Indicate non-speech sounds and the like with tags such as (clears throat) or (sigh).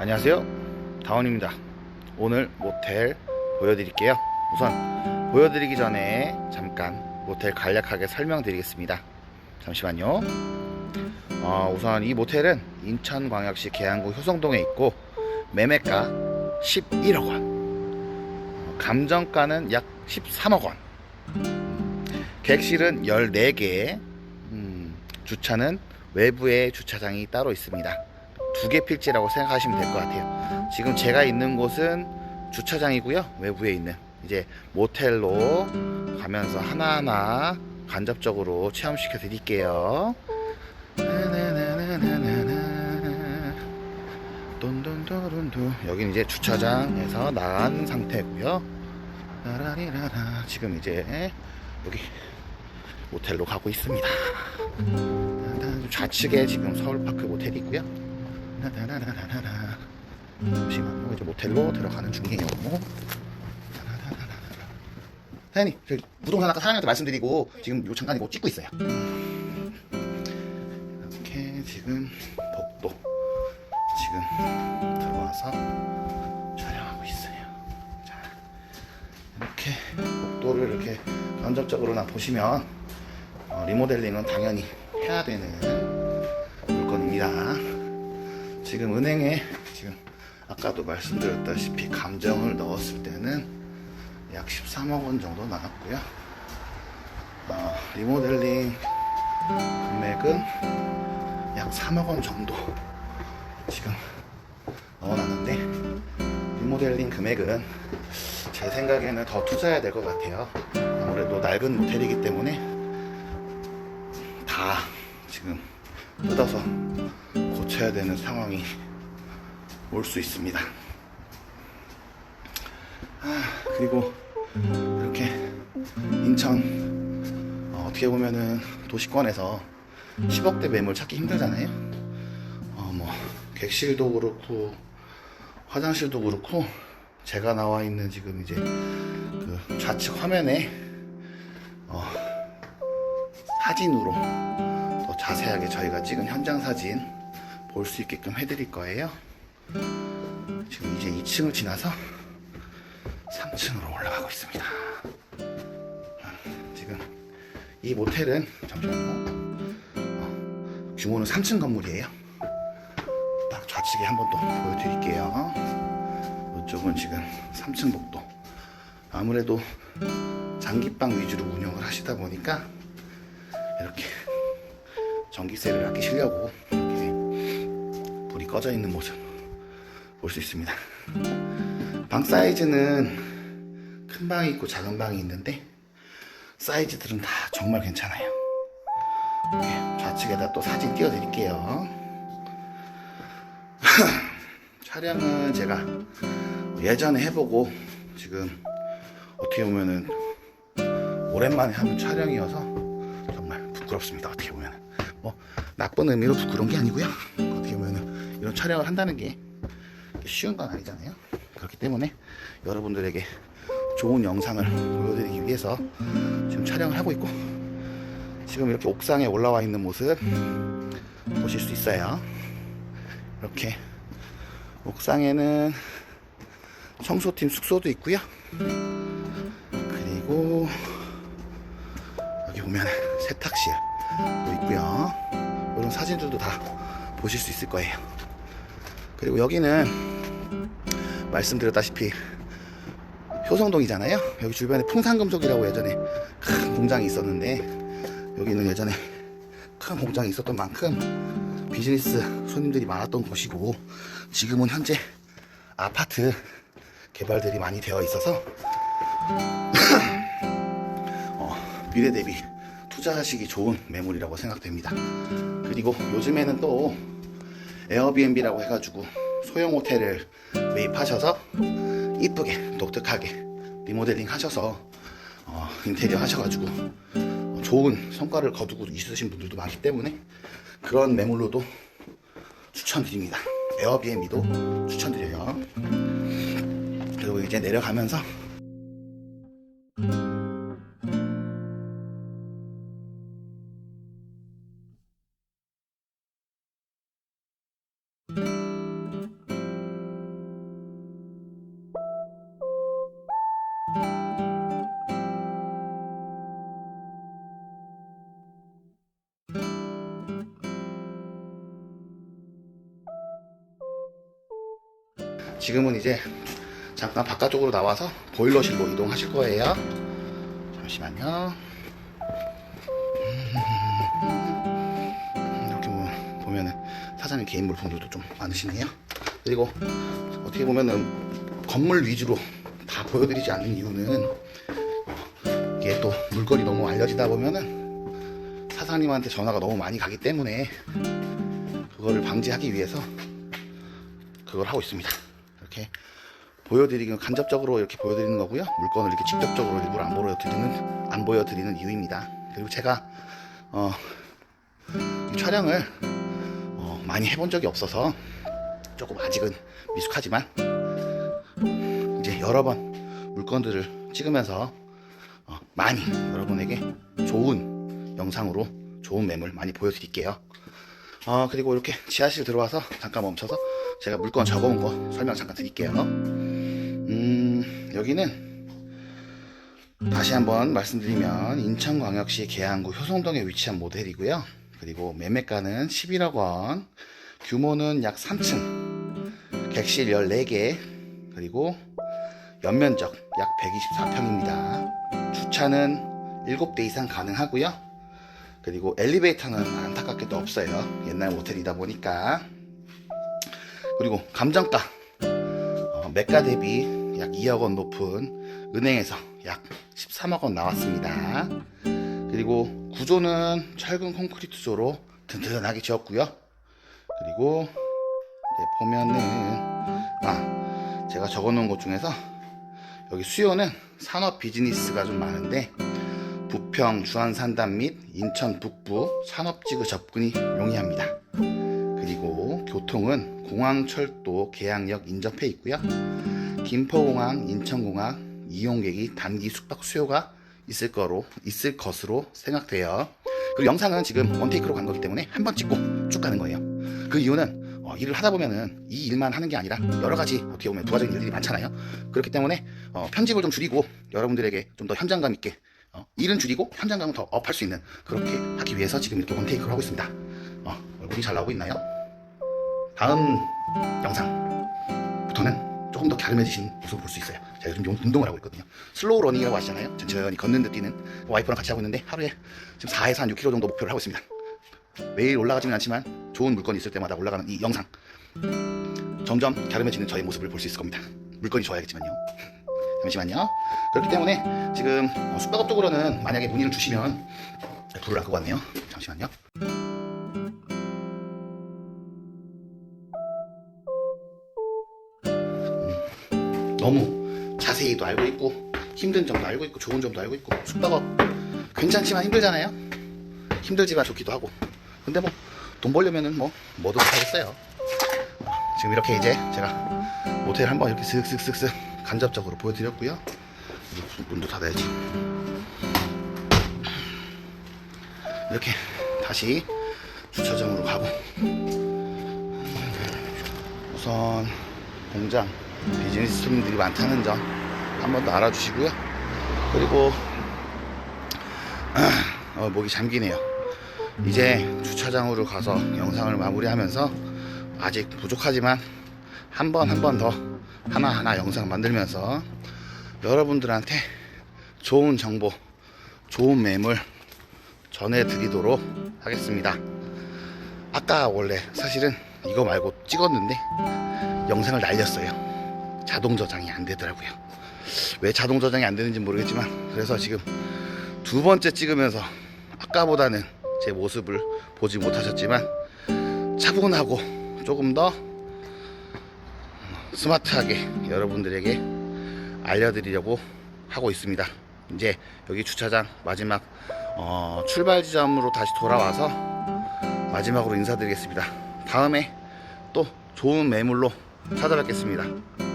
안녕하세요. 다원입니다. 오늘 모텔 보여드릴게요. 우선 보여드리기 전에 잠깐 모텔 간략하게 설명드리겠습니다. 잠시만요. 어, 우선 이 모텔은 인천광역시 계양구 효성동에 있고 매매가 11억 원 어, 감정가는 약 13억 원 객실은 14개 음, 주차는 외부에 주차장이 따로 있습니다 두 개 필지라고 생각하시면 될 것 같아요. 지금 제가 있는 곳은 주차장이고요. 외부에 있는 이제 모텔로 가면서 하나하나 간접적으로 체험시켜 드릴게요. 여긴 이제 주차장에서 나간 상태고요. 지금 이제 여기 모텔로 가고 있습니다. 좌측에 지금 서울파크 모텔이 있고요. 라라라라라라. 잠시만요. 이제 모텔로 들어가는 중이에요. 사장님, 저 부동산 아까 사장님한테 말씀드리고 지금 요 잠깐 이거 찍고 있어요. 이렇게 지금 복도 지금 들어와서 촬영하고 있어요. 자, 이렇게 복도를 이렇게 간접적으로나 보시면 어, 리모델링은 당연히 해야 되는 물건입니다. 지금 은행에 지금 아까도 말씀드렸다시피 감정을 넣었을 때는 약 13억 원 정도 나왔고요. 어, 리모델링 금액은 약 3억 원 정도 지금 넣어놨는데 리모델링 금액은 제 생각에는 더 투자해야 될 것 같아요. 아무래도 낡은 모텔이기 때문에 다 지금 뜯어서 고쳐야 되는 상황이 올 수 있습니다. 아, 그리고 이렇게 인천 어, 어떻게 보면은 도시권에서 10억대 매물 찾기 힘들잖아요. 어, 뭐 객실도 그렇고 화장실도 그렇고 제가 나와 있는 지금 이제 그 좌측 화면에 어, 사진으로 더 자세하게 저희가 찍은 현장 사진 볼 수 있게끔 해드릴 거예요. 지금 이제 2층을 지나서 3층으로 올라가고 있습니다. 지금 이 모텔은 잠시만요. 어, 규모는 3층 건물이에요. 딱 좌측에 한번더 보여드릴게요. 이쪽은 지금 3층 복도. 아무래도 장기방 위주로 운영을 하시다 보니까 이렇게 전기세를 아끼시려고 꺼져 있는 모습 볼 수 있습니다. 방 사이즈는 큰 방이 있고 작은 방이 있는데 사이즈들은 다 정말 괜찮아요. 이렇게 좌측에다 또 사진 띄워드릴게요. (laughs) 촬영은 제가 예전에 해보고 지금 어떻게 보면은 오랜만에 하는 촬영이어서 정말 부끄럽습니다. 어떻게 보면 뭐 나쁜 의미로 부끄러운 게 아니고요. 보면은 이런 촬영을 한다는 게 쉬운 건 아니잖아요. 그렇기 때문에 여러분들에게 좋은 영상을 보여드리기 위해서 지금 촬영을 하고 있고 지금 이렇게 옥상에 올라와 있는 모습 보실 수 있어요. 이렇게 옥상에는 청소팀 숙소도 있고요. 그리고 여기 보면 세탁실도 있고요. 이런 사진들도 다 보실 수 있을 거예요. 그리고 여기는 말씀드렸다시피 효성동이잖아요. 여기 주변에 풍산금속이라고 예전에 큰 공장이 있었는데 여기는 예전에 큰 공장이 있었던 만큼 비즈니스 손님들이 많았던 곳이고 지금은 현재 아파트 개발들이 많이 되어 있어서 (clears throat) 어, 미래 대비 투자하시기 좋은 매물이라고 생각됩니다. 그리고 요즘에는 또 에어비앤비라고 해가지고 소형 호텔을 매입하셔서 이쁘게 독특하게 리모델링 하셔서 어, 인테리어 하셔가지고 어, 좋은 성과를 거두고 있으신 분들도 많기 때문에 그런 매물로도 추천드립니다. 에어비앤비도 추천드려요. 그리고 이제 내려가면서 지금은 이제 잠깐 바깥쪽으로 나와서 보일러실로 이동하실 거예요. 잠시만요. 음, 이렇게 보면, 보면은 사장님 개인 물품들도 좀 많으시네요. 그리고 어떻게 보면은 건물 위주로 다 보여드리지 않는 이유는 이게 또 물건이 너무 알려지다 보면은 사장님한테 전화가 너무 많이 가기 때문에 그거를 방지하기 위해서 그걸 하고 있습니다. 이렇게 보여드리기는 간접적으로 이렇게 보여드리는 거고요. 물건을 이렇게 직접적으로 일부러 안 보여드리는 안 보여드리는 이유입니다. 그리고 제가 어, 이 촬영을 어, 많이 해본 적이 없어서 조금 아직은 미숙하지만 이제 여러 번 물건들을 찍으면서 어, 많이 여러분에게 좋은 영상으로 좋은 매물 많이 보여드릴게요. 어, 그리고 이렇게 지하실 들어와서 잠깐 멈춰서 제가 물건 적어온 거 설명 잠깐 드릴게요. 음, 여기는 다시 한번 말씀드리면 인천광역시 계양구 효성동에 위치한 모델이고요. 그리고 매매가는 11억 원, 규모는 약 3층, 객실 14개, 그리고 연면적 약 124평입니다. 주차는 7대 이상 가능하고요. 그리고 엘리베이터는 안타깝게도 없어요. 옛날 모텔이다 보니까. 그리고 감정가 어, 매가 대비 약 2억 원 높은 은행에서 약 13억 원 나왔습니다. 그리고 구조는 철근 콘크리트조로 튼튼하게 지었고요. 그리고 보면은 아 제가 적어놓은 것 중에서 여기 수요는 산업 비즈니스가 좀 많은데 부평 주안 산단 및 인천 북부 산업지구 접근이 용이합니다. 그리고 교통은 공항철도 계양역 인접해 있고요. 김포공항, 인천공항 이용객이 단기 숙박 수요가 있을 거로 있을 것으로 생각돼요. 그리고 영상은 지금 원테이크로 간 거기 때문에 한 번 찍고 쭉 가는 거예요. 그 이유는 어, 일을 하다 보면은 이 일만 하는 게 아니라 여러 가지 어떻게 보면 부가적인 일들이 많잖아요. 그렇기 때문에 어, 편집을 좀 줄이고 여러분들에게 좀 더 현장감 있게 어, 일은 줄이고 현장감을 더 업할 수 있는 그렇게 하기 위해서 지금 이렇게 원테이크를 하고 있습니다. 어, 얼굴이 잘 나오고 있나요? 다음 영상부터는 조금 더 갸름해지신 모습을 볼 수 있어요. 제가 요즘 용- 운동을 하고 있거든요. 슬로우 러닝이라고 하시잖아요. 천천히 걷는 듯 뛰는 와이프랑 같이 하고 있는데 하루에 지금 4에서 한 6km 정도 목표를 하고 있습니다. 매일 올라가지는 않지만 좋은 물건이 있을 때마다 올라가는 이 영상 점점 갸름해지는 저의 모습을 볼 수 있을 겁니다. 물건이 좋아야겠지만요. (laughs) 잠시만요. 그렇기 때문에 지금 어, 숙박업 쪽으로는 만약에 문의를 주시면 불을 안 끄고 왔네요. 잠시만요. 너무 자세히도 알고 있고 힘든 점도 알고 있고 좋은 점도 알고 있고 숙박업 괜찮지만 힘들잖아요. 힘들지만 좋기도 하고. 근데 뭐 돈 벌려면은 뭐 뭐든 하겠어요. 지금 이렇게 이제 제가 모텔 한번 이렇게 슥슥슥슥 간접적으로 보여드렸고요. 문도 닫아야지. 이렇게 다시 주차장으로 가고 우선 공장 비즈니스 손님들이 많다는 점 한 번 더 알아주시고요. 그리고 (clears throat) 어, 목이 잠기네요. 이제 주차장으로 가서 영상을 마무리하면서 아직 부족하지만 한 번 한 번 더 하나하나 영상 만들면서 여러분들한테 좋은 정보, 좋은 매물 전해드리도록 하겠습니다. 아까 원래 사실은 이거 말고 찍었는데 영상을 날렸어요. 자동 저장이 안 되더라고요. 왜 자동 저장이 안 되는지 모르겠지만 그래서 지금 두 번째 찍으면서 아까보다는 제 모습을 보지 못하셨지만 차분하고 조금 더 스마트하게 여러분들에게 알려드리려고 하고 있습니다. 이제 여기 주차장 마지막 어, 출발 지점으로 다시 돌아와서 마지막으로 인사드리겠습니다. 다음에 또 좋은 매물로 찾아뵙겠습니다.